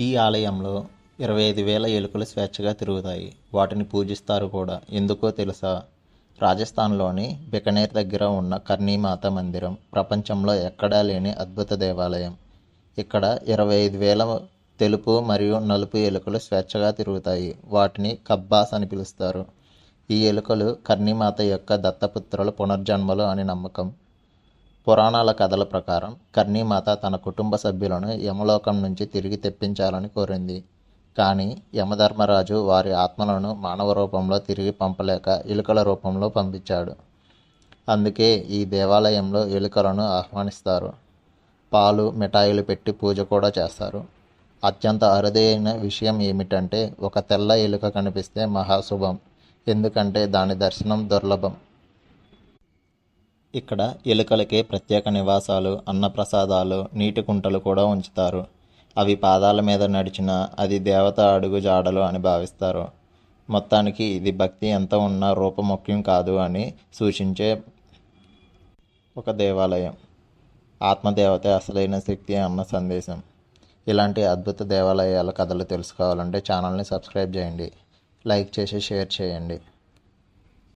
ఈ ఆలయంలో ఇరవై ఐదు వేల ఎలుకలు స్వేచ్ఛగా తిరుగుతాయి. వాటిని పూజిస్తారు కూడా. ఎందుకో తెలుసా? రాజస్థాన్లోని బికనేర్ దగ్గర ఉన్న కర్ణీమాత మందిరం ప్రపంచంలో ఎక్కడా లేని అద్భుత దేవాలయం. ఇక్కడ ఇరవై ఐదు వేల తెలుపు మరియు నలుపు ఎలుకలు స్వేచ్ఛగా తిరుగుతాయి. వాటిని కబ్బాస్ అని పిలుస్తారు. ఈ ఎలుకలు కర్ణీమాత యొక్క దత్తపుత్రుల పునర్జన్మలు అని నమ్మకం. పురాణాల కథల ప్రకారం కర్ణీమాత తన కుటుంబ సభ్యులను యమలోకం నుంచి తిరిగి తెప్పించాలని కోరింది. కానీ యమధర్మరాజు వారి ఆత్మలను మానవ రూపంలో తిరిగి పంపలేక ఎలుకల రూపంలో పంపించాడు. అందుకే ఈ దేవాలయంలో ఎలుకలను ఆహ్వానిస్తారు. పాలు మిఠాయిలు పెట్టి పూజ కూడా చేస్తారు. అత్యంత అరుదైన విషయం ఏమిటంటే ఒక తెల్ల ఎలుక కనిపిస్తే మహాశుభం. ఎందుకంటే దాని దర్శనం దుర్లభం. ఇక్కడ ఎలుకలకి ప్రత్యేక నివాసాలు అన్నప్రసాదాలు నీటి కుంటలు కూడా ఉంచుతారు. అవి పాదాల మీద నడిచినా అది దేవత అడుగు జాడలు అని భావిస్తారు. మొత్తానికి ఇది భక్తి ఎంత ఉన్నా రూపముఖ్యం కాదు అని సూచించే ఒక దేవాలయం. ఆత్మదేవత అసలైన శక్తి అన్న సందేశం. ఇలాంటి అద్భుత దేవాలయాల కథలు తెలుసుకోవాలంటే ఛానల్ని సబ్స్క్రైబ్ చేయండి. లైక్ చేసి షేర్ చేయండి.